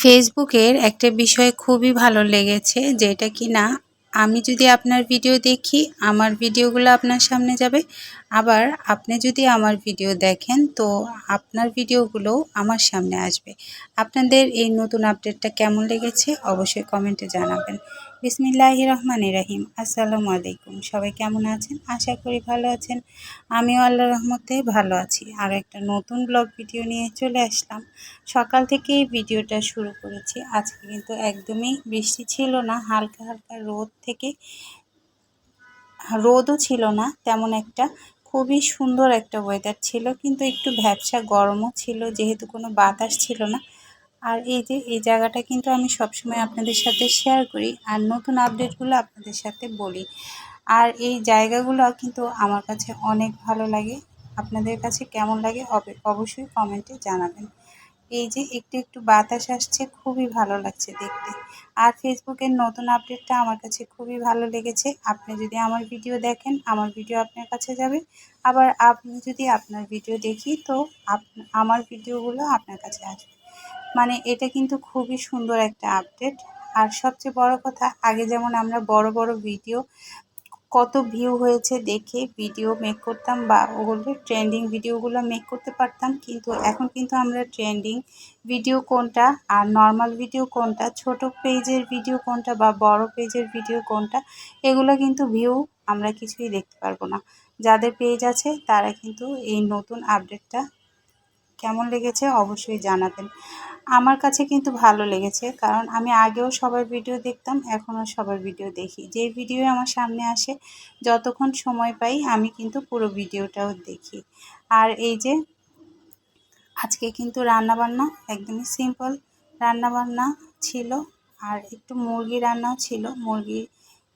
ফেসবুকের একটা বিষয় খুবই ভালো লেগেছে, যেটা কি না আমি যদি আপনার ভিডিও দেখি, আমার ভিডিওগুলো আপনার সামনে যাবে। আবার আপনি যদি আমার ভিডিও দেখেন, তো আপনার ভিডিওগুলো আমার সামনে আসবে। আপনাদের এই নতুন আপডেটটা কেমন লেগেছে অবশ্যই কমেন্টে জানাবেন। বিসমিল্লাহ রহমান রাহিম। আসসালামু আলাইকুম। সবাই কেমন আছেন? আশা করি ভালো আছেন। আমিও আল্লাহ রহমতে ভালো আছি। আর একটা নতুন ব্লগ ভিডিও নিয়ে চলে আসলাম। সকাল থেকে ভিডিওটা শুরু করেছি। আজকে কিন্তু একদমই বৃষ্টি ছিল না, হালকা হালকা রোদ থেকে, রোদও ছিল না, তেমন একটা খুবই সুন্দর একটা ওয়েদার ছিল, কিন্তু একটু ভ্যাবসা গরমও ছিল, যেহেতু কোনো বাতাস ছিল না। আর এই যে, এই জায়গাটা কিন্তু আমি সবসময় আপনাদের সাথে শেয়ার করি, আর নতুন আপডেটগুলো আপনাদের সাথে বলি। আর এই জায়গাগুলো কিন্তু আমার কাছে অনেক ভালো লাগে। আপনাদের কাছে কেমন লাগে অবশ্যই কমেন্টে জানাবেন। এই যে একটু একটু বাতাস আসছে, খুবই ভালো লাগছে দেখতে। আর ফেসবুকের নতুন আপডেটটা আমার কাছে খুবই ভালো লেগেছে। আপনি যদি আমার ভিডিও দেখেন, আমার ভিডিও আপনার কাছে যাবে। আবার আপনি যদি আপনার ভিডিও দেখি, তো আমার ভিডিওগুলো আপনার কাছে আসবে। মানে এটা কিন্তু খুবই সুন্দর একটা আপডেট। আর সবচেয়ে বড় কথা, আগে যেমন আমরা বড় বড় ভিডিও কত ভিউ হয়েছে দেখে ভিডিও মেক করতাম বা ওগুলো ট্রেন্ডিং ভিডিওগুলো মেক করতে পারতাম। কিন্তু এখন কিন্তু আমরা ট্রেন্ডিং ভিডিও কোনটা আর নর্মাল ভিডিও কোনটা, ছোট পেজের ভিডিও কোনটা বা বড় পেজের ভিডিও কোনটা, এগুলো কিন্তু ভিউ আমরা কিছুই দেখতে পারব না। যাদের পেজ আছে তারা কিন্তু এই নতুন আপডেটটা কেমন লেগেছে অবশ্যই জানাবেন। আমার কাছে কিন্তু ভালো লেগেছে। কারণ আমি আগেও সবার ভিডিও দেখতাম, এখনও সবার ভিডিও দেখি। যে ভিডিও আমার সামনে আসে, যতক্ষণ সময় পাই আমি কিন্তু পুরো ভিডিওটাও দেখি। আর এই যে, আজকে কিন্তু রান্নাবান্না একদমই সিম্পল রান্নাবান্না ছিল, আর একটু মুরগি রান্নাও ছিল। মুরগি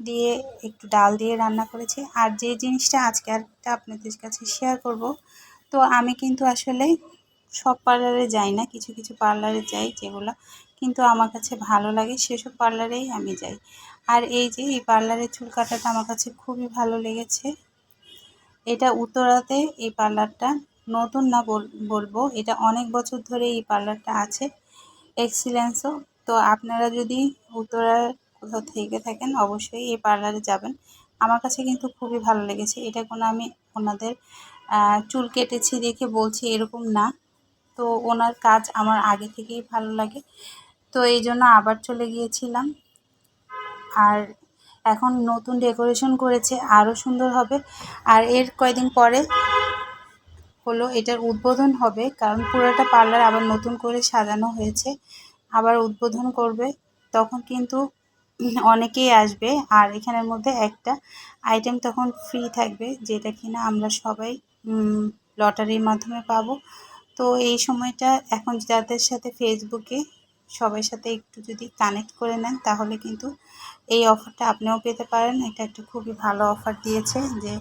দিয়ে একটু ডাল দিয়ে রান্না করেছি। আর যে জিনিসটা আজকে একটা আপনাদের কাছে শেয়ার করব, তো আমি কিন্তু আসলে সব পার্লারে যাই না, কিছু কিছু পার্লারে যাই যেগুলো কিন্তু আমার কাছে ভালো লাগে, সেসব পার্লারেই আমি যাই। আর এই যে, এই পার্লারের চুল কাটাটা আমার কাছে খুবই ভালো লেগেছে। এটা উত্তরাতে এই পার্লারটা, নতুন না বলব, এটা অনেক বছর ধরে এই পার্লারটা আছে, এক্সিলেন্সও। তো আপনারা যদি উত্তরার কোথাও থেকে থাকেন, অবশ্যই এই পার্লারে যাবেন। আমার কাছে কিন্তু খুবই ভালো লেগেছে। এটা কোনো আমি ওনাদের চুল কেটেছি দেখে বলছি এরকম না। তো ওনার কাজ আমার আগে থেকেই ভালো লাগে। তো এই জন্য আবার চলে গিয়েছিলাম। আর এখন নতুন ডেকোরেশন করেছে, আরও সুন্দর হবে। আর এর কয়দিন পরে হলো, এটার উদ্বোধন হবে, কারণ পুরোটা পার্লার আবার নতুন করে সাজানো হয়েছে। আবার উদ্বোধন করবে, তখন কিন্তু অনেকেই আসবে। আর এখানের মধ্যে একটা আইটেম তখন ফ্রি থাকবে, যেটা কিনা আমরা সবাই লটারির মাধ্যমে পাবো। তো এই সময়টা এখন যাদের সাথে ফেসবুকে সবার সাথে একটু যদি কানেক্ট করে নেন, তাহলে কিন্তু এই অফারটা আপনিও পেতে পারেন। এটা একটা খুবই ভালো অফার দিয়েছে যে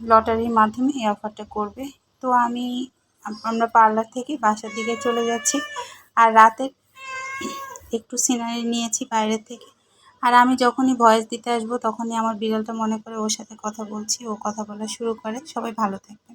লটারির মাধ্যমে এই অফারটা করবে। তো আমি, আমরা পার্লার থেকে বাসার দিকে চলে যাচ্ছি। আর রাতে একটু সিনারি নিয়েছি বাইরের থেকে। আর আমি যখনই ভয়েস দিতে আসব, তখনই আমার বিড়ালটা মনে করে ওর সাথে কথা বলছি, ও কথা বলা শুরু করে। সবাই ভালো থাকবে